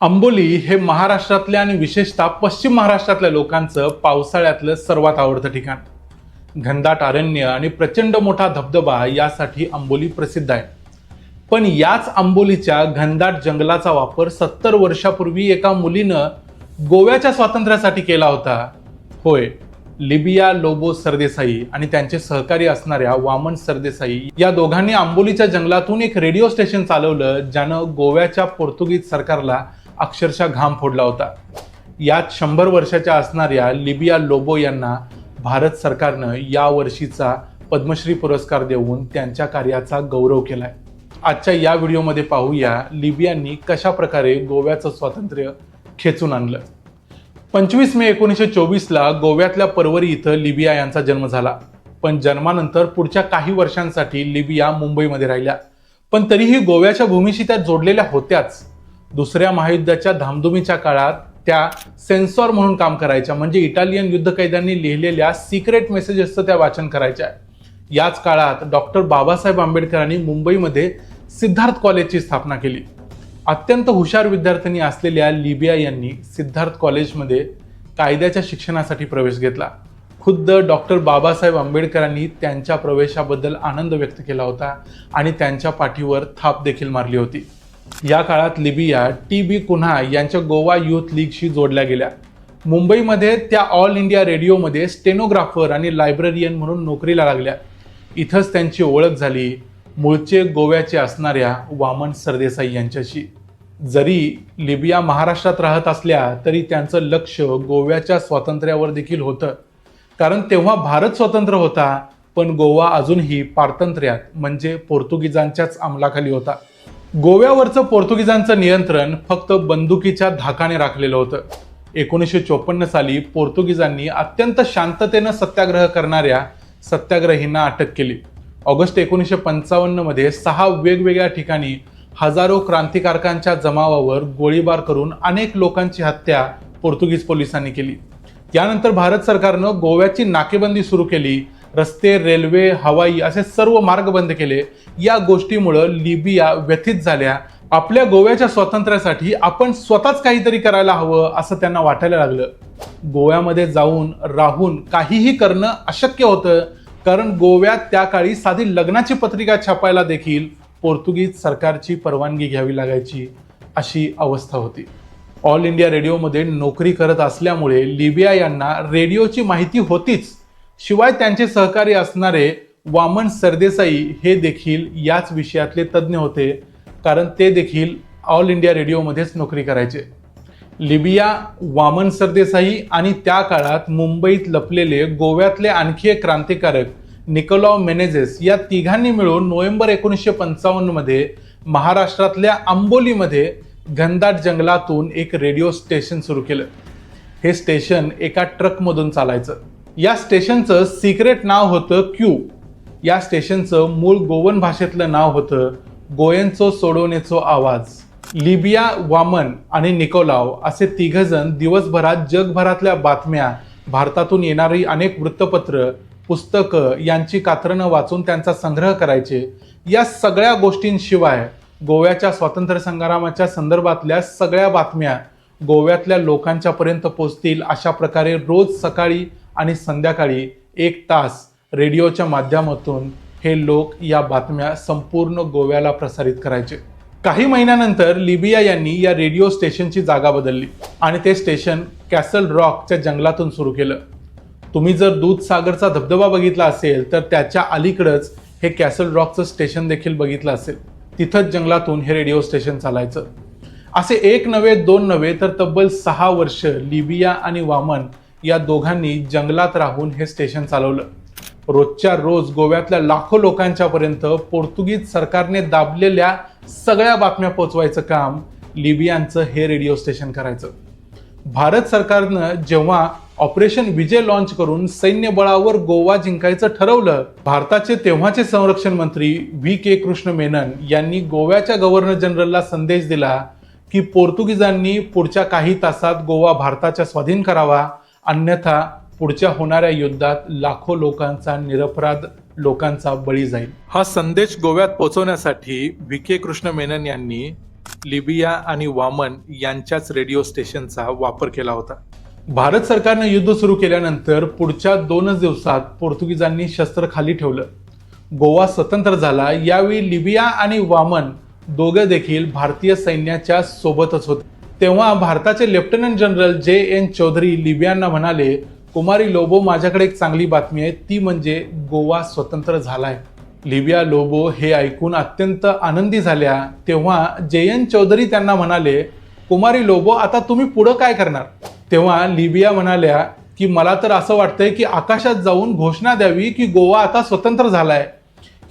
आंबोली हे महाराष्ट्रातल्या आणि विशेषतः पश्चिम महाराष्ट्रातल्या लोकांचं पावसाळ्यातलं सर्वात आवडतं ठिकाण. घनदाट अरण्य आणि प्रचंड मोठा धबधबा यासाठी आंबोली प्रसिद्ध आहे. पण याच आंबोलीच्या घनदाट जंगलाचा वापर सत्तर वर्षापूर्वी एका मुलीनं गोव्याच्या स्वातंत्र्यासाठी केला होता. होय लिबिया लोबो सरदेसाई आणि त्यांचे सहकारी असणाऱ्या वामन सरदेसाई या दोघांनी आंबोलीच्या जंगलातून एक रेडिओ स्टेशन चालवलं ज्यानं गोव्याच्या पोर्तुगीज सरकारला अक्षरशः घाम फोडला होता. यात शंभर वर्षाच्या असणाऱ्या लिबिया लोबो यांना भारत सरकारनं या वर्षीचा पद्मश्री पुरस्कार देऊन त्यांच्या कार्याचा गौरव केलाय. आजच्या या व्हिडिओमध्ये पाहूया लिबियांनी कशा प्रकारे गोव्याचं स्वातंत्र्य खेचून आणलं. पंचवीस मे एकोणीसशे चोवीसला गोव्यातल्या परवरी इथं लिबिया यांचा जन्म झाला. पण जन्मानंतर पुढच्या काही वर्षांसाठी लिबिया मुंबईमध्ये राहिल्या. पण तरीही गोव्याच्या भूमीशी त्या जोडलेल्या होत्याच. दुसऱ्या महायुद्धाच्या धामधुमीच्या काळात त्या सेन्सॉर म्हणून काम करायच्या. म्हणजे इटालियन युद्ध कैद्यांनी लिहिलेल्या सिक्रेट मेसेजेसचं त्या वाचन करायच्या. याच काळात डॉक्टर बाबासाहेब आंबेडकरांनी मुंबईमध्ये सिद्धार्थ कॉलेजची स्थापना केली. अत्यंत हुशार विद्यार्थ्यांनी असलेल्या लिबिया यांनी सिद्धार्थ कॉलेजमध्ये कायद्याच्या शिक्षणासाठी प्रवेश घेतला. खुद्द डॉक्टर बाबासाहेब आंबेडकरांनी त्यांच्या प्रवेशाबद्दल आनंद व्यक्त केला होता आणि त्यांच्या पाठीवर थाप देखील मारली होती. या काळात लिबिया टी बी कुन्हा यांच्या गोवा युथ लीगशी जोडल्या गेल्या. मुंबईमध्ये त्या ऑल इंडिया रेडिओमध्ये स्टेनोग्राफर आणि लायब्ररियन म्हणून नोकरीला लागल्या. इथंच त्यांची ओळख झाली. मूळचे गोव्याचे असणाऱ्या वामन सरदेसाई यांच्याशी. जरी लिबिया महाराष्ट्रात राहत असल्या तरी त्यांचं लक्ष गोव्याच्या स्वातंत्र्यावर देखील होतं. कारण तेव्हा भारत स्वतंत्र होता पण गोवा अजूनही पारतंत्र्यात म्हणजे पोर्तुगीजांच्याच अंमलाखाली होता. गोव्यावरचं पोर्तुगीजांचं नियंत्रण फक्त बंदुकीच्या धाकाने राखलेलं होतं. एकोणीसशे चोपन्न साली पोर्तुगीजांनी अत्यंत शांततेनं सत्याग्रह करणाऱ्या सत्याग्रहींना अटक केली. ऑगस्ट एकोणीसशे पंचावन्नमध्ये सहा वेगवेगळ्या ठिकाणी हजारो क्रांतिकारकांच्या जमावावर गोळीबार करून अनेक लोकांची हत्या पोर्तुगीज पोलिसांनी केली. यानंतर भारत सरकारनं गोव्याची नाकेबंदी सुरू केली रस्ते रेल्वे हवाई असे सर्व मार्ग बंद केले. या गोष्टीमुळं लिबिया व्यथित झाल्या. आपल्या गोव्याच्या स्वातंत्र्यासाठी आपण स्वतःच काहीतरी करायला हवं असं त्यांना वाटायला लागलं. गोव्यामध्ये जाऊन राहून काहीही करणं अशक्य होतं. कारण गोव्यात त्या काळी साधी लग्नाची पत्रिका छापायला देखील पोर्तुगीज सरकारची परवानगी घ्यावी लागायची अशी अवस्था होती. ऑल इंडिया रेडिओमध्ये नोकरी करत असल्यामुळे लिबिया यांना रेडिओची माहिती होतीच. शिवाय त्यांचे सहकारी असणारे वामन सरदेसाई हे देखील याच विषयातले तज्ज्ञ होते कारण ते देखील ऑल इंडिया रेडिओमध्येच नोकरी करायचे. लिबिया वामन सरदेसाई आणि त्या काळात मुंबईत लपलेले गोव्यातले आणखी एक क्रांतिकारक निकोलॉ मेनेजेस या तिघांनी मिळून नोव्हेंबर एकोणीसशे पंचावन्नमध्ये महाराष्ट्रातल्या आंबोलीमध्ये घनदाट जंगलातून एक रेडिओ स्टेशन सुरू केलं. हे स्टेशन एका ट्रकमधून चालायचं. या स्टेशनचं सिक्रेट नाव होतं क्यू या स्टेशनचं मूळ गोवन भाषेतलं नाव होतं गोयंचो सोडवण्याचो आवाज. लिबिया वामन आणि निकोलाव असे तिघजण दिवसभरात जगभरातल्या बातम्या भारतातून येणारी अनेक वृत्तपत्र पुस्तकं यांची कात्रणं वाचून त्यांचा संग्रह करायचे. या सगळ्या गोष्टींशिवाय गोव्याच्या स्वातंत्र्य संग्रामाच्या संदर्भातल्या सगळ्या बातम्या गोव्यातल्या लोकांच्यापर्यंत पोचतील अशा प्रकारे रोज सकाळी आणि संध्याकाळी एक तास रेडिओच्या माध्यमातून हे लोक या बातम्या संपूर्ण गोव्याला प्रसारित करायचे. काही महिन्यानंतर लिबिया यांनी या रेडिओ स्टेशनची जागा बदलली आणि ते स्टेशन कॅसल रॉकच्या जंगलातून सुरू केलं. तुम्ही जर दूधसागरचा धबधबा बघितला असेल तर त्याच्या अलीकडंच हे कॅसल रॉकचं स्टेशन देखील बघितलं असेल. तिथंच जंगलातून हे रेडिओ स्टेशन चालायचं. असे एक नव्हे दोन नव्हे तर तब्बल सहा वर्ष लिबिया आणि वामन या दोघांनी जंगलात राहून हे स्टेशन चालवलं. रोजच्या रोज गोव्यातल्या लाखो लोकांच्या पर्यंत पोर्तुगीज सरकारने दाबलेल्या सगळ्या बातम्या पोचवायचं काम लिबियांचं हे रेडिओ स्टेशन करायचं. भारत सरकारनं जेव्हा ऑपरेशन विजय लॉन्च करून सैन्य बळावर गोवा जिंकायचं ठरवलं भारताचे तेव्हाचे संरक्षण मंत्री व्ही के कृष्ण मेनन यांनी गोव्याच्या गव्हर्नर जनरलला संदेश दिला की पोर्तुगीजांनी पुढच्या काही तासात गोवा भारताच्या स्वाधीन करावा अन्यथा पुढच्या होणाऱ्या युद्धात लाखो लोकांचा निरपराध लोकांचा बळी जाईल. हा संदेश गोव्यात पोहोचवण्यासाठी व्ही. के. कृष्ण मेनन यांनी लिबिया आणि वामन यांच्याच रेडिओ स्टेशनचा वापर केला होता. भारत सरकारनं युद्ध सुरू केल्यानंतर पुढच्या दोनच दिवसात पोर्तुगीजांनी शस्त्र खाली ठेवलं. गोवा स्वतंत्र झाला यावेळी लिबिया आणि वामन दोघं देखील भारतीय सैन्याच्या सोबतच होते. तेव्हा भारताचे lieutenant general J N Chaudhuri लिबियांना म्हणाले कुमारी लोबो माझ्याकडे एक चांगली बातमी आहे. ती म्हणजे गोवा स्वतंत्र झालाय. लिबिया लोबो हे ऐकून अत्यंत आनंदी झाल्या. तेव्हा जे एन चौधरी त्यांना म्हणाले कुमारी लोबो आता तुम्ही पुढं काय करणार? तेव्हा लिबिया म्हणाल्या की मला तर असं वाटतंय की आकाशात जाऊन घोषणा द्यावी की गोवा आता स्वतंत्र झालाय.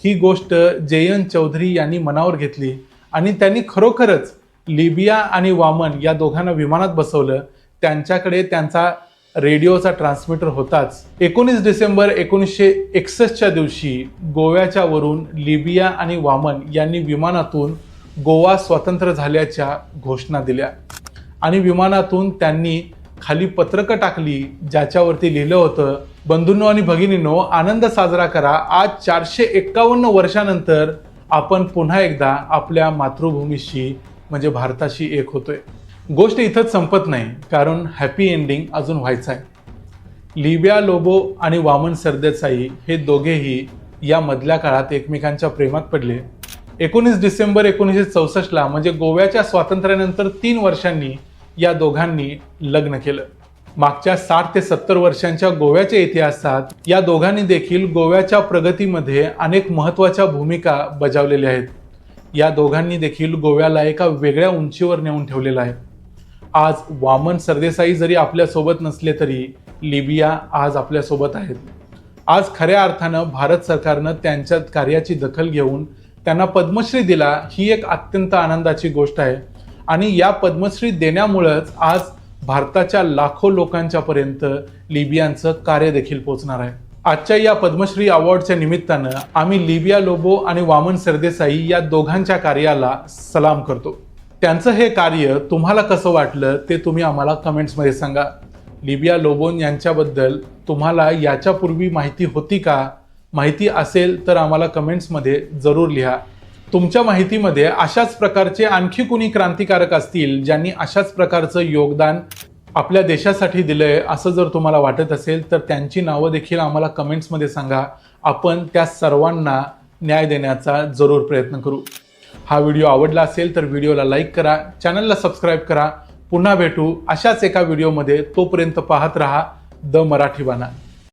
ही गोष्ट जे एन चौधरी यांनी मनावर घेतली. आणि त्यांनी खरोखरच लिबिया आणि वामन या दोघांना विमानात बसवलं. त्यांच्याकडे त्यांचा रेडिओचा ट्रान्समीटर होताच. एकोणीस डिसेंबर एकोणीसशे एकसष्टच्या दिवशी गोव्याच्या वरून लिबिया आणि वामन यांनी विमानातून गोवा स्वतंत्र झाल्याच्या घोषणा दिल्या. आणि विमानातून त्यांनी खाली पत्रकं टाकली ज्याच्यावरती लिहिलं होतं बंधूंनो आणि भगिनींनो आनंद साजरा करा. आज चारशे एक्कावन्न वर्षानंतर आपण पुन्हा एकदा आपल्या मातृभूमीशी म्हणजे भारताशी एक होतोय. गोष्ट इथंच संपत नाही कारण हॅपी एंडिंग अजून व्हायचं आहे. लिबिया लोबो आणि वामन सरदेसाई हे दोघेही या मधल्या काळात एकमेकांच्या प्रेमात पडले. एकोणीस डिसेंबर एकोणीसशे चौसष्टला म्हणजे गोव्याच्या स्वातंत्र्यानंतर तीन वर्षांनी या दोघांनी लग्न केलं. मागच्या साठ ते सत्तर वर्षांच्या गोव्याच्या इतिहासात या दोघांनी देखील गोव्याच्या प्रगतीमध्ये अनेक महत्त्वाच्या भूमिका बजावलेल्या आहेत. या दोघांनी देखील गोव्याला एका वेगळ्या उंचीवर नेऊन ठेवलेला आहे. आज वामन सरदेसाई जरी आपल्यासोबत नसले तरी लिबिया आज आपल्यासोबत आहेत. आज खऱ्या अर्थानं भारत सरकारनं त्यांच्या कार्याची दखल घेऊन त्यांना पद्मश्री दिला ही एक अत्यंत आनंदाची गोष्ट आहे. आणि या पद्मश्री देण्यामुळंच आज भारताच्या लाखो लोकांच्यापर्यंत लिबियांचं कार्य देखील पोचणार आहे. आजच्या या पद्मश्री अवॉर्डच्या निमित्तानं आम्ही लिबिया लोबो आणि वामन सरदेसाई या दोघांच्या कार्याला सलाम करतो. त्यांचं हे कार्य तुम्हाला कसं वाटलं ते तुम्ही आम्हाला कमेंट्समध्ये सांगा. लिबिया लोबोन यांच्याबद्दल तुम्हाला याच्यापूर्वी माहिती होती का? माहिती असेल तर आम्हाला कमेंट्समध्ये जरूर लिहा. तुमच्या माहितीमध्ये अशाच प्रकारचे आणखी कुणी क्रांतिकारक असतील ज्यांनी अशाच प्रकारचं योगदान आपल्या देशासाठी दिलंय असं जर तुम्हाला वाटत असेल तर त्यांची नावं देखील आम्हाला कमेंट्समध्ये सांगा. आपण त्या सर्वांना न्याय देण्याचा जरूर प्रयत्न करू. हा व्हिडिओ आवडला असेल तर व्हिडिओला लाईक करा चॅनलला सबस्क्राईब करा. पुन्हा भेटू अशाच एका व्हिडिओमध्ये. तोपर्यंत पाहत रहा द मराठी बाणा.